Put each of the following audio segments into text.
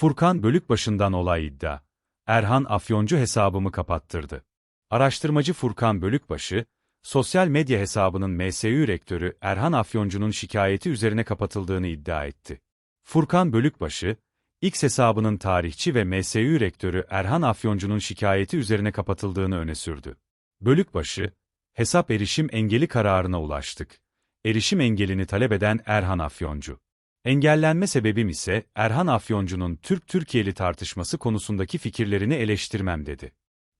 Furkan Bölükbaşı'ndan olay iddia. Erhan Afyoncu hesabımı kapattırdı. Araştırmacı Furkan Bölükbaşı, sosyal medya hesabının MSÜ rektörü Erhan Afyoncu'nun şikayeti üzerine kapatıldığını iddia etti. Furkan Bölükbaşı, X hesabının tarihçi ve MSÜ rektörü Erhan Afyoncu'nun şikayeti üzerine kapatıldığını öne sürdü. Bölükbaşı, hesap erişim engeli kararına ulaştık. Erişim engelini talep eden Erhan Afyoncu. Engellenme sebebim ise Erhan Afyoncu'nun Türk-Türkiye'li tartışması konusundaki fikirlerini eleştirmem dedi.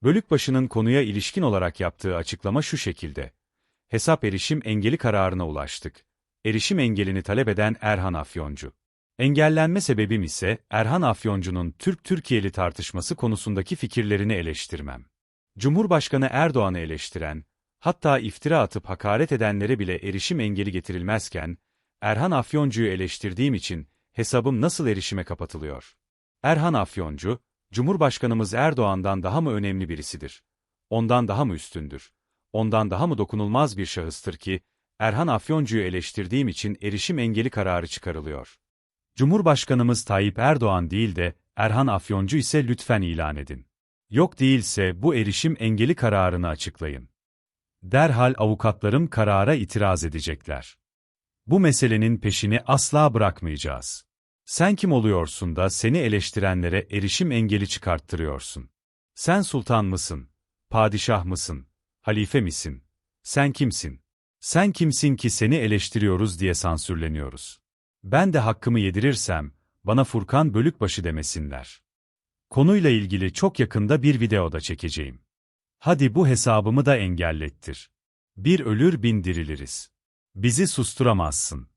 Bölükbaşı'nın konuya ilişkin olarak yaptığı açıklama şu şekilde. Hesap erişim engeli kararına ulaştık. Erişim engelini talep eden Erhan Afyoncu. Engellenme sebebim ise Erhan Afyoncu'nun Türk-Türkiye'li tartışması konusundaki fikirlerini eleştirmem. Cumhurbaşkanı Erdoğan'ı eleştiren, hatta iftira atıp hakaret edenlere bile erişim engeli getirilmezken, Erhan Afyoncu'yu eleştirdiğim için hesabım nasıl erişime kapatılıyor? Erhan Afyoncu, Cumhurbaşkanımız Erdoğan'dan daha mı önemli birisidir? Ondan daha mı üstündür? Ondan daha mı dokunulmaz bir şahıstır ki, Erhan Afyoncu'yu eleştirdiğim için erişim engeli kararı çıkarılıyor. Cumhurbaşkanımız Tayyip Erdoğan değil de Erhan Afyoncu ise lütfen ilan edin. Yok değilse bu erişim engeli kararını açıklayın. Derhal avukatlarım karara itiraz edecekler. Bu meselenin peşini asla bırakmayacağız. Sen kim oluyorsun da seni eleştirenlere erişim engeli çıkarttırıyorsun? Sen sultan mısın? Padişah mısın? Halife misin? Sen kimsin? Sen kimsin ki seni eleştiriyoruz diye sansürleniyoruz? Ben de hakkımı yedirirsem, bana Furkan Bölükbaşı demesinler. Konuyla ilgili çok yakında bir videoda çekeceğim. Hadi bu hesabımı da engellettir. Bir ölür bin diriliriz. Bizi susturamazsın.